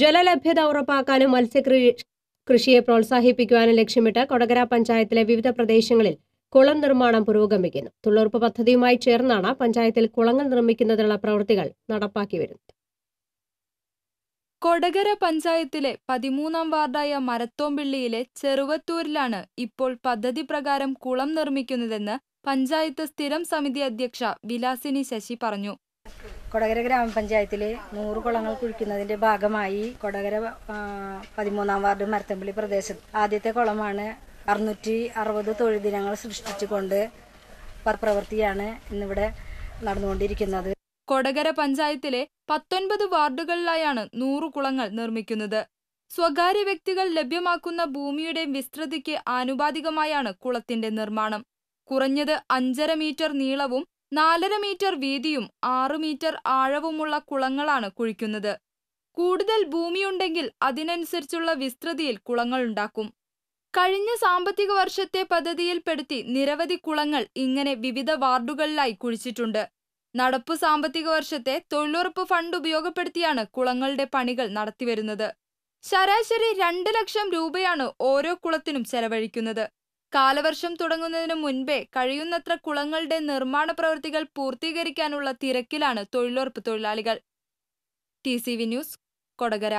ജലലഭ്യത ഉറപ്പാക്കാനും മത്സ്യകൃഷി കൃഷിയെ പ്രോത്സാഹിപ്പിക്കുവാനും ലക്ഷ്യമിട്ട് കൊടകര പഞ്ചായത്തിലെ വിവിധ പ്രദേശങ്ങളിൽ കുളം നിർമ്മാണം പുരോഗമിക്കുന്നു. തൊഴിലുറപ്പ് പദ്ധതിയുമായി ചേർന്നാണ് പഞ്ചായത്തിൽ കുളങ്ങൾ നിർമ്മിക്കുന്നതിനുള്ള പ്രവൃത്തികൾ നടപ്പാക്കി വരുന്നത്. കൊടകര പഞ്ചായത്തിലെ പതിമൂന്നാം വാർഡായ മരത്തോമ്പിള്ളിയിലെ ചെറുവത്തൂരിലാണ് ഇപ്പോൾ പദ്ധതി പ്രകാരം കുളം നിർമ്മിക്കുന്നതെന്ന് പഞ്ചായത്ത് സ്ഥിരം സമിതി അധ്യക്ഷ വിലാസിനി ശശി പറഞ്ഞു. കൊടകര ഗ്രാമപഞ്ചായത്തിൽ നൂറ് കുളങ്ങൾ കുഴിക്കുന്നതിന്റെ ഭാഗമായി കൊടകര പതിമൂന്നാം വാർഡ് മരത്തമ്പള്ളി പ്രദേശത്ത്. ആദ്യത്തെ കുളമാണ് അറുന്നൂറ്റി അറുപത് തൊഴിൽ ദിനങ്ങൾ സൃഷ്ടിച്ചുകൊണ്ട് പ്രവൃത്തിയാണ് ഇന്നിവിടെ നടന്നുകൊണ്ടിരിക്കുന്നത്. കൊടകര പഞ്ചായത്തിലെ പത്തൊൻപത് വാർഡുകളിലായാണ് നൂറ് കുളങ്ങൾ നിർമ്മിക്കുന്നത്. സ്വകാര്യ വ്യക്തികൾ ലഭ്യമാക്കുന്ന ഭൂമിയുടെ വിസ്തൃതിക്ക് ആനുപാതികമായാണ് കുളത്തിന്റെ നിർമ്മാണം. കുറഞ്ഞത് അഞ്ചര മീറ്റർ നീളവും നാലര മീറ്റർ വീതിയും ആറ് മീറ്റർ ആഴവുമുള്ള കുളങ്ങളാണ് കുഴിക്കുന്നത്. കൂടുതൽ ഭൂമിയുണ്ടെങ്കിൽ അതിനനുസരിച്ചുള്ള വിസ്തൃതിയിൽ കുളങ്ങൾ ഉണ്ടാക്കും. കഴിഞ്ഞ സാമ്പത്തിക വർഷത്തെ പദ്ധതിയിൽപ്പെടുത്തി നിരവധി കുളങ്ങൾ ഇങ്ങനെ വിവിധ വാർഡുകളിലായി കുഴിച്ചിട്ടുണ്ട്. നടപ്പു സാമ്പത്തിക വർഷത്തെ തൊഴിലുറപ്പ് ഫണ്ട് ഉപയോഗപ്പെടുത്തിയാണ് കുളങ്ങളുടെ പണികൾ നടത്തിവരുന്നത്. ശരാശരി രണ്ട് ലക്ഷം രൂപയാണ് ഓരോ കുളത്തിനും ചെലവഴിക്കുന്നത്. കാലവർഷം തുടങ്ങുന്നതിന് മുൻപേ കഴിയുന്നത്ര കുളങ്ങളുടെ നിർമ്മാണ പ്രവൃത്തികൾ പൂർത്തീകരിക്കാനുള്ള തിരക്കിലാണ് തൊഴിലുറപ്പ് തൊഴിലാളികൾ. T C V news Kodakara.